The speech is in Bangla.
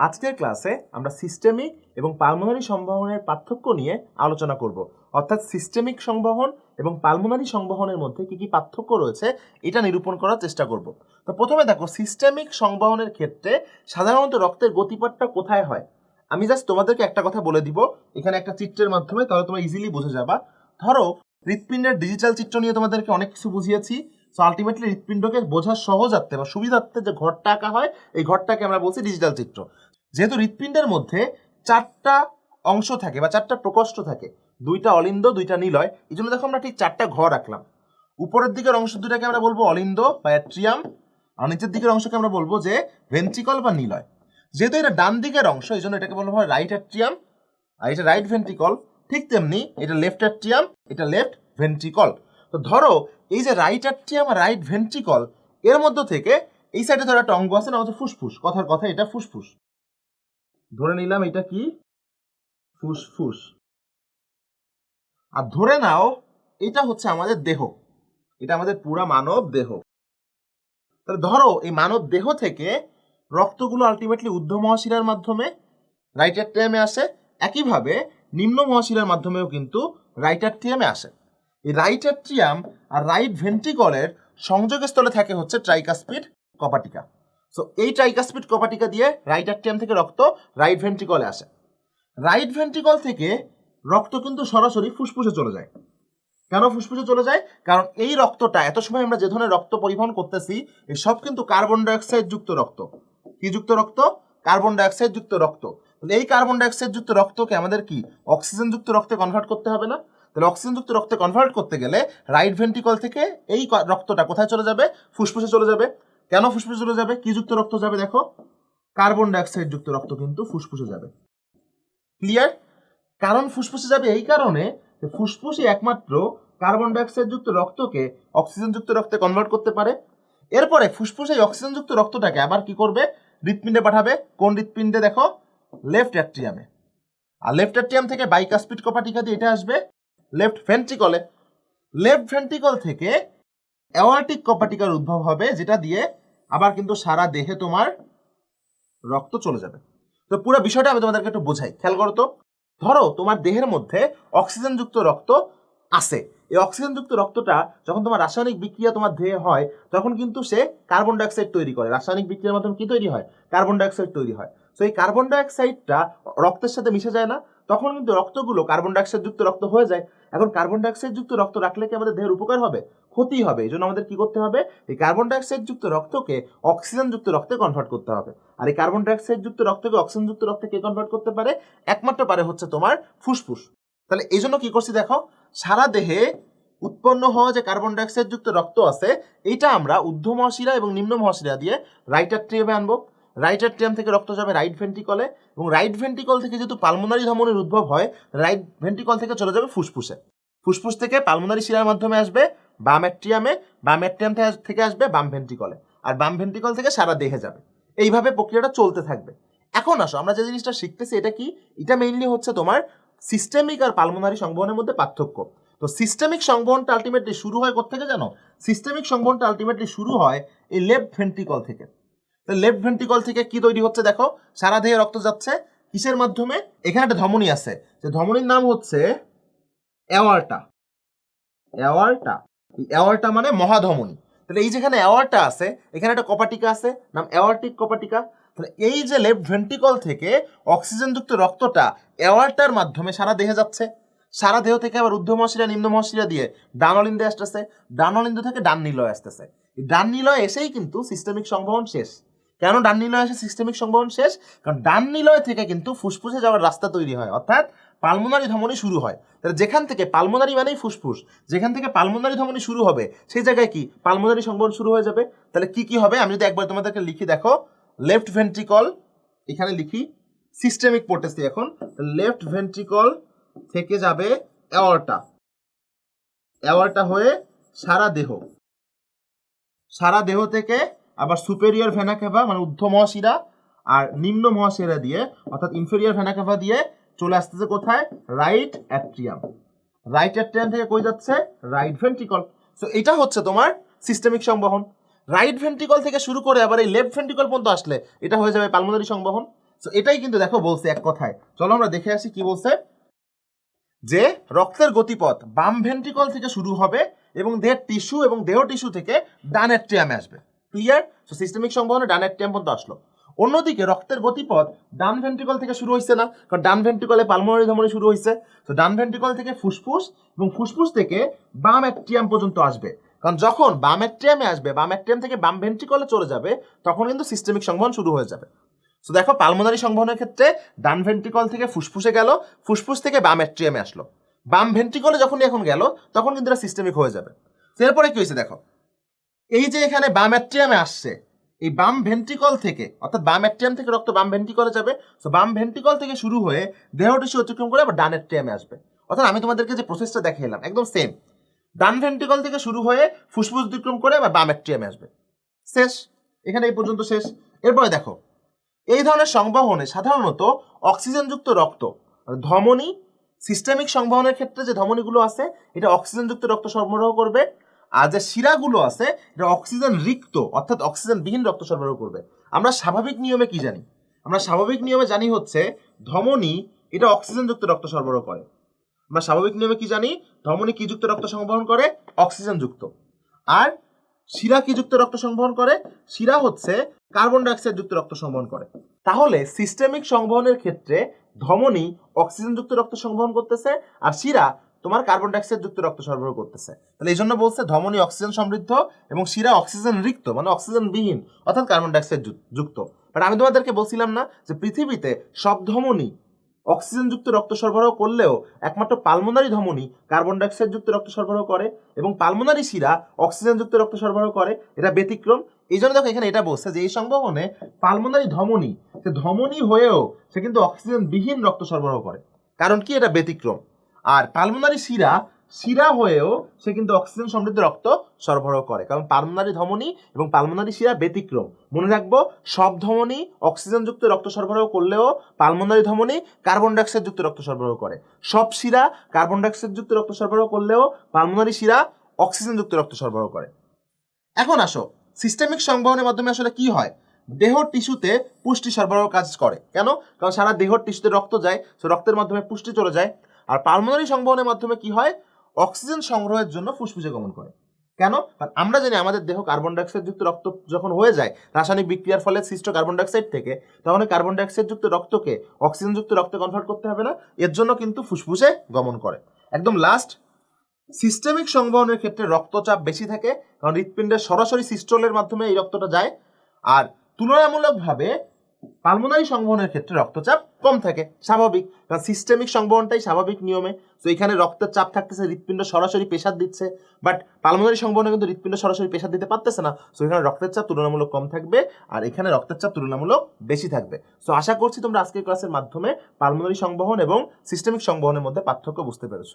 আজকের ক্লাসে আমরা সিস্টেমিক এবং পালমোনারি সংবহনের পার্থক্য নিয়ে আলোচনা করব। অর্থাৎ সিস্টেমিক সংবহন এবং পালমোনারি সংবহনের মধ্যে কি কি পার্থক্য রয়েছে, এটা নিরূপণ করার চেষ্টা করব। তো প্রথমে দেখো সিস্টেমিক সংবহনের ক্ষেত্রে সাধারণত রক্তের গতিপথটা কোথায় হয়? আমি জাস্ট তোমাদেরকে একটা কথা বলে দিব। এখানে একটা চিত্রের মাধ্যমে, তাহলে তোমরা ইজিলি বুঝে যাবা। ধরো, হৃৎপিণ্ডের ডিজিটাল চিত্র নিয়ে তোমাদেরকে অনেক কিছু বুঝিয়েছি। সো আলটিমেটলি হৃৎপিণ্ডকে বোঝার সহজার্থে বা সুবিধার্থে যে ঘরটা আঁকা হয়, এই ঘরটাকে আমরা বলছি ডিজিটাল চিত্র। যেহেতু হৃৎপিণ্ডের মধ্যে চারটা অংশ থাকে বা চারটা প্রকোষ্ঠ থাকে, দুইটা অলিন্দ, দুইটা নিলয় এই জন্য দেখো আমরা ঠিক চারটা ঘর রাখলাম উপরের দিকের অংশ দুটাকে আমরা বলব অলিন্দ বা অ্যাট্রিয়াম, আর নিচের দিকের অংশকে আমরা বলব যে ভেন্ট্রিকল বা নিলয়। যেহেতু এটা ডান দিকের অংশ এই জন্য এটাকে বলব হয় রাইট অ্যাট্রিয়াম, আর এটা রাইট ভেন্ট্রিকল। ঠিক তেমনি এটা লেফট অ্যাট্রিয়াম, এটা লেফট ভেন্ট্রিকল। তো ধরো এই যে রাইট অ্যাট্রিয়াম আর রাইট ভেন্ট্রিকল, এর মধ্য থেকে এই সাইডে ধরো একটা অঙ্গ আছে না হচ্ছে ফুসফুস। কথার কথা, এটা ফুসফুস। ধরে নিলাম এটা কি? ফুসফুস। আর ধরে নাও, এটা হচ্ছে আমাদের দেহ। এটা আমাদের পুরা মানব দেহ। তাহলে ধরো, এই মানব দেহ থেকে রক্তগুলো আলটিমেটলি ঊর্ধ্ব মহাশিরার মাধ্যমে রাইট আসে। একইভাবে নিম্ন মহাশিরার মাধ্যমেও কিন্তু রাইট আসে। এই রাইট আর রাইট ভেন্ট্রিকলের সংযোগস্থলে থাকে হচ্ছে ট্রাইকাস্পিড কপাটিকা সো এই ট্রাইকাস্পিড কপাটিকা দিয়ে রাইট অ্যাট্রিয়াম থেকে রক্ত রাইট ভেন্ট্রিকলে আসে। রাইট ভেন্ট্রিকল থেকে রক্ত কিন্তু সরাসরি ফুসফুসে চলে যায়। কেন ফুসফুসে চলে যায়? কারণ এই রক্তটা, এত সময় আমরা যে ধরনের রক্ত পরিবহন করতেছি এই সব কিন্তু কার্বন ডাইঅক্সাইড যুক্ত রক্ত। কি যুক্ত রক্ত? কার্বন ডাইঅক্সাইড যুক্ত রক্ত। তাহলে এই কার্বন ডাইঅক্সাইড যুক্ত রক্তকে আমাদের কি? অক্সিজেন যুক্ত রক্তে কনভার্ট করতে হবে না? তাহলে অক্সিজেন যুক্ত রক্তে কনভার্ট করতে গেলে রাইট ভেন্ট্রিকল থেকে এই রক্তটা কোথায় চলে যাবে? ফুসফুসে চলে যাবে। কেন ফুসফুসে চলে যাবে? কি যুক্ত রক্ত যাবে দেখো? কার্বন ডাইঅক্সাইড যুক্ত রক্ত কিন্তু ফুসফুসে যাবে। ক্লিয়ার কারণ ফুসফুসে যাবে এই কারণে যে ফুসফুসই একমাত্র কার্বন ডাইঅক্সাইড যুক্ত রক্তকে অক্সিজেন যুক্ত রক্তে কনভার্ট করতে পারে। এরপরে ফুসফুসে অক্সিজেন যুক্ত রক্তটাকে আবার কি করবে? হৃৎপিণ্ডে পাঠাবে। কোন হৃৎপিণ্ডে দেখো? লেফট অ্যাট্রিয়ামে আর লেফট অ্যাট্রিয়াম থেকে বাইকাস্পিড কপাটিকা দিয়ে এটা আসবে। লেফট ভেন্ট্রিকলে লেফট ভেন্ট্রিকল থেকে অ্যাওয়ার্টিক কপাটিকার উদ্ভব হবে, যেটা দিয়ে আবার কিন্তু সারা দেহে তোমার রক্ত চলে যাবে। তো পুরো বিষয়টা আমি তোমাদেরকে একটু বোঝাই। খেয়াল করো তো, ধরো তোমার দেহের মধ্যে অক্সিজেনযুক্ত রক্ত আছে। এই অক্সিজেনযুক্ত রক্তটা যখন তোমার রাসায়নিক বিক্রিয়া তোমার দেহে হয়, তখন কিন্তু সে কার্বন ডাইঅক্সাইড তৈরি করে। রাসায়নিক বিক্রিয়ার মাধ্যমে কি তৈরি হয়? কার্বন ডাইঅক্সাইড তৈরি হয়। তো এই কার্বন ডাইঅক্সাইডটা রক্তের সাথে মিশে যায় না, তখন কিন্তু রক্তগুলো কার্বন ডাইঅক্সাইড যুক্ত রক্ত হয়ে যায়। এখন কার্বন ডাইঅক্সাইড যুক্ত রক্ত রাখলে কি আমাদের দেহের উপকার হবে? ক্ষতি হবে। এই জন্য আমাদের কি করতে হবে? এই কার্বন ডাইঅক্সাইড যুক্ত রক্তকে অক্সিজেন যুক্ত রক্তে কনভার্ট করতে হবে। আর এই কার্বন ডাইঅক্সাইড যুক্ত রক্তকে অক্সিজেন যুক্ত রক্তে কে কনভার্ট করতে পারে? একমাত্র পারে হচ্ছে তোমার ফুসফুস। তাহলে এই জন্য কি করছি দেখো? সারা দেহে উৎপন্ন হওয়া যে কার্বন ডাইঅক্সাইড যুক্ত রক্ত আছে, এইটা আমরা ঊর্ধ্ব মহাশিরা এবং নিম্ন মহাশিরা দিয়ে রাইট অ্যাট্রিয়ামে আনব। রাইট অ্যাট্রিয়াম থেকে রক্ত যাবে রাইট ভেন্ট্রিকলে এবং রাইট ভেন্ট্রিকল থেকে যেহেতু পালমোনারি ধমনের উদ্ভব হয় রাইট ভেন্ট্রিকল থেকে চলে যাবে ফুসফুসে। ফুসফুস থেকে পালমোনারি শিরার মাধ্যমে আসবে বাম অ্যাট্রিয়ামে বাম অ্যাট্রিয়াম থেকে- থেকে আসবে, বাম ভেন্ট্রিকলে আর বাম ভেন্ট্রিকল থেকে সারা দেহে যাবে। এইভাবে প্রক্রিয়াটা চলতে থাকবে। এখন আসো, আমরা যে জিনিসটা শিখতেছি, এটা কি? এটা মেইনলি হচ্ছে তোমার সিস্টেমিক আর পালমোনারি সংবহনের মধ্যে পার্থক্য। তো সিস্টেমিক সংবহনটা আলটিমেটলি শুরু হয় কোথেকে জানো? সিস্টেমিক সংবহনটা আলটিমেটলি শুরু হয় এই লেফট ভেন্ট্রিকল থেকে। তো লেফট ভেন্ট্রিকল থেকে কি তৈরি হচ্ছে দেখো? সারা দেহে রক্ত যাচ্ছে। কিসের মাধ্যমে? এখানে একটা ধমনী আছে। যে ধমনীর নাম হচ্ছে অ্যাওয়ার্টা অ্যাওয়ার্টা অ্যাওয়ার্টা মানে মহাধমনী। তাহলে এই যেখানে অ্যাওয়ার্টা আছে, এখানে একটা কপাটিকা আছে, নাম অ্যাওয়ার্টিক কপাটিকা। তাহলে এই যে লেফট ভেন্ট্রিকল থেকে অক্সিজেনযুক্ত রক্তটা অ্যাওয়ার্টার মাধ্যমে সারা দেহে যাচ্ছে। সারা দেহ থেকে আবার ঊর্ধ্ব মহাশিরা, নিম্ন মহাশিরা দিয়ে ডান অলিন্দে আসতেছে। ডান অলিন্দ থেকে ডান নিলয় আসতেছে। ডান নিলয় এসেই কিন্তু সিস্টেমিক সংবহন শেষ। কেন ডান নিলয় এসে সিস্টেমিক সংবহন শেষ? কারণ ডান নিলয় থেকে কিন্তু ফুসফুসে যাওয়ার রাস্তা তৈরি হয়। অর্থাৎ পালমোনারি ধমনী শুরু হয়। তাহলে যেখান থেকে, পালমোনারি মানেই ফুসফুস, যেখান থেকে পালমোনারি ধমনী শুরু হবে, সেই জায়গায় কি? পালমোনারি সংবহন শুরু হয়ে যাবে। তাহলে কি কি হবে? আমি যদি একবার তোমাদেরকে লিখি, দেখো লেফট ভেন্ট্রিকল এখানে লিখি সিস্টেমিক পড়তেছি এখন লেফট ভেন্ট্রিকল থেকে যাবে অ্যাওয়ার্টা অ্যাওয়ার্টা হয়ে সারা দেহ। সারা দেহ থেকে আবার সুপেরিয়র ভেনাকেভা মানে ঊর্ধ্ব মহাশিরা, আর নিম্ন মহাশিরা দিয়ে, অর্থাৎ ইনফেরিয়র ভেনাকেভা দিয়ে চলে আসতেছে কোথায়? রাইট অ্যাট্রিয়াম রাইট অ্যাট্রিয়াম থেকে কই যাচ্ছে? রাইট ভেন্ট্রিকল সো এটা হচ্ছে তোমার সিস্টেমিক সংবহন। রাইট ভেন্ট্রিকল থেকে শুরু করে আবার এই লেফট ভেন্ট্রিকল পর্যন্ত আসলে এটা হয়ে যাবে পালমোনারি সংবহন। সো এটাই কিন্তু দেখো বলছে এক কথায়। চলো আমরা দেখে আসি কি বলছে। যে রক্তের গতিপথ বাম ভেন্ট্রিকল থেকে শুরু হবে এবং দেহের টিস্যু এবং দেহ টিস্যু থেকে ডান ট্রিয়ামে আসবে। ক্লিয়ার সো সিস্টেমিক সংবহনে ডান ট্রিয়াম পর্যন্ত আসলো। অন্যদিকে রক্তের গতিপথ ডান ভেন্ট্রিকল থেকে শুরু হয়েছে না, কারণ ডান ভেন্ট্রিকলে পালমোনারি ধমনী শুরু হয়েছে তো ডান ভেন্ট্রিকল থেকে ফুসফুস এবং ফুসফুস থেকে বাম অ্যাট্রিয়াম পর্যন্ত আসবে। কারণ যখন বাম অ্যাট্রিয়ামে আসবে, বাম অ্যাট্রিয়াম থেকে বাম ভেন্ট্রিকলে চলে যাবে, তখন কিন্তু সিস্টেমিক সংবহন শুরু হয়ে যাবে। তো দেখো পালমোনারি সংবহনের ক্ষেত্রে ডান ভেন্ট্রিকল থেকে ফুসফুসে গেল, ফুসফুস থেকে বাম অ্যাট্রিয়ামে আসলো। বাম ভেন্ট্রিকলে যখন এখন গেল, তখন কিন্তু এটা সিস্টেমিক হয়ে যাবে। এরপরে কি হয়েছে দেখো, এই যে এখানে বাম অ্যাট্রিয়ামে আসছে এই বাম ভেন্ট্রিকল থেকে, অর্থাৎ বাম অ্যাট্রিয়াম থেকে রক্ত বাম ভেন্ট্রিকলে যাবে। সো বাম ভেন্ট্রিকল থেকে শুরু হয়ে দেহ টিস্যু অতিক্রম করে আবার ডান অ্যাট্রিয়ামে আসবে। অর্থাৎ আমি তোমাদেরকে যে প্রসেসটা দেখাইলাম, একদম সেম ডান ভেন্ট্রিকল থেকে শুরু হয়ে ফুসফুস অতিক্রম করে আবার বাম অ্যাট্রিয়ামে আসবে। শেষ। এখানে এই পর্যন্ত শেষ। এরপরে দেখো, এই ধরনের সংবহনে সাধারণত অক্সিজেনযুক্ত রক্ত ধমনী সিস্টেমিক সংবহনের ক্ষেত্রে যে ধমনীগুলো আছে, এটা অক্সিজেনযুক্ত রক্ত সরবরাহ করবে। আর যে শিরাগুলো আছে, এটা অক্সিজেন রিক্ত, অর্থাৎ অক্সিজেন বিহীন রক্ত সরবরাহ করবে। আমরা স্বাভাবিক নিয়মে কি জানি? আমরা স্বাভাবিক নিয়মে জানি হচ্ছে, ধমনী এটা অক্সিজেনযুক্ত রক্ত সরবরাহ করে। আমরা স্বাভাবিক নিয়মে কি জানি? ধমনী কি যুক্ত রক্ত সংবহন করে অক্সিজেন যুক্ত আর শিরা কি যুক্ত রক্ত সংবহন করে, শিরা হচ্ছে কার্বন ডাইঅক্সাইড যুক্ত রক্ত সংবহন করে। তাহলে সিস্টেমিক সংবহনের ক্ষেত্রে ধমনী অক্সিজেন যুক্ত রক্ত সংবহন করতেছে, আর শিরা তোমার কার্বন ডাইঅক্সাইড যুক্ত রক্ত সরবরাহ করতেছে। তাহলে এই জন্য বলছে ধমনী অক্সিজেন সমৃদ্ধ এবং শিরা অক্সিজেন রিক্ত মানে অক্সিজেন বিহীন অর্থাৎ কার্বন ডাইঅক্সাইড যুক্ত বাট আমি তোমাদেরকে বলছিলাম না যে পৃথিবীতে সব ধমনী অক্সিজেন যুক্ত রক্ত সরবরাহ করলেও একমাত্র পালমোনারি ধমনী কার্বন ডাইঅক্সাইড যুক্ত রক্ত সরবরাহ করে এবং পালমোনারি শিরা অক্সিজেন যুক্ত রক্ত সরবরাহ করে, এটা ব্যতিক্রম। এই জন্য দেখো এখানে এটা বলছে যে এই সংবহনে পালমোনারি ধমনী, সে ধমনী হয়েও সে কিন্তু অক্সিজেন বিহীন রক্ত সরবরাহ করে। কারণ কি? এটা ব্যতিক্রম। আর পালমোনারি শিরা শিরা হয়েও সে কিন্তু অক্সিজেন সমৃদ্ধ রক্ত সরবরাহ করে। কারণ পালমোনারি ধমনী এবং পালমোনারি শিরা ব্যতিক্রম। মনে রাখব, সব ধমনী অক্সিজেনযুক্ত রক্ত সরবরাহ করলেও পালমোনারি ধমনী কার্বন ডাইঅক্সাইড যুক্ত রক্ত সরবরাহ করে। সব শিরা কার্বন ডাইঅক্সাইড যুক্ত রক্ত সরবরাহ করলেও পালমোনারি শিরা অক্সিজেনযুক্ত রক্ত সরবরাহ করে। এখন আসো সিস্টেমিক সংবহনের মাধ্যমে আসলে কি হয়? দেহ টিস্যুতে পুষ্টি সরবরাহ কাজ করে। কেন? কারণ সারা দেহ টিস্যুতে রক্ত যায়, তো রক্তের মাধ্যমে পুষ্টি চলে যায়। আর পালমোনারি সংবহনের মাধ্যমে কি হয়? অক্সিজেন সংগ্রহের জন্য ফুসফুসে গমন করে। কেন? কারণ আমরা জানি আমাদের দেহ কার্বন ডাইঅক্সাইড যুক্ত রক্ত যখন হয়ে যায়, রাসায়নিক বিক্রিয়ার ফলে সৃষ্ট কার্বন ডাইঅক্সাইড থেকে, তখন কার্বন ডাইঅক্সাইড যুক্ত রক্তকে অক্সিজেন যুক্ত রক্তে কনভার্ট করতে হবে না, এর জন্য কিন্তু ফুসফুসে গমন করে। একদম লাস্ট সিস্টেমিক সংবহনের ক্ষেত্রে রক্তচাপ বেশি থাকে, কারণ হৃৎপিণ্ডের সরাসরি সিস্টলের মাধ্যমে এই রক্তটা যায়। আর তুলনামূলকভাবে পালমোনারি সংবহনের ক্ষেত্রে রক্তচাপ কম থাকে, স্বাভাবিক কারণ সিস্টেমিক সংবহনটাই স্বাভাবিক নিয়মে। তো এখানে রক্তের চাপ থাকতেছে, হৃৎপিণ্ড সরাসরি প্রেশার দিচ্ছে বাট পালমোনারি সংবহনে কিন্তু হৃৎপিণ্ড সরাসরি প্রেশার দিতে পারতেছে না। সো এখানে রক্তের চাপ তুলনামূলক কম থাকবে আর এখানে রক্তের চাপ তুলনামূলক বেশি থাকবে। সো আশা করছি তোমরা আজকের ক্লাসের মাধ্যমে পালমোনারি সংবহন এবং সিস্টেমিক সংবহনের মধ্যে পার্থক্য বুঝতে পেরেছ।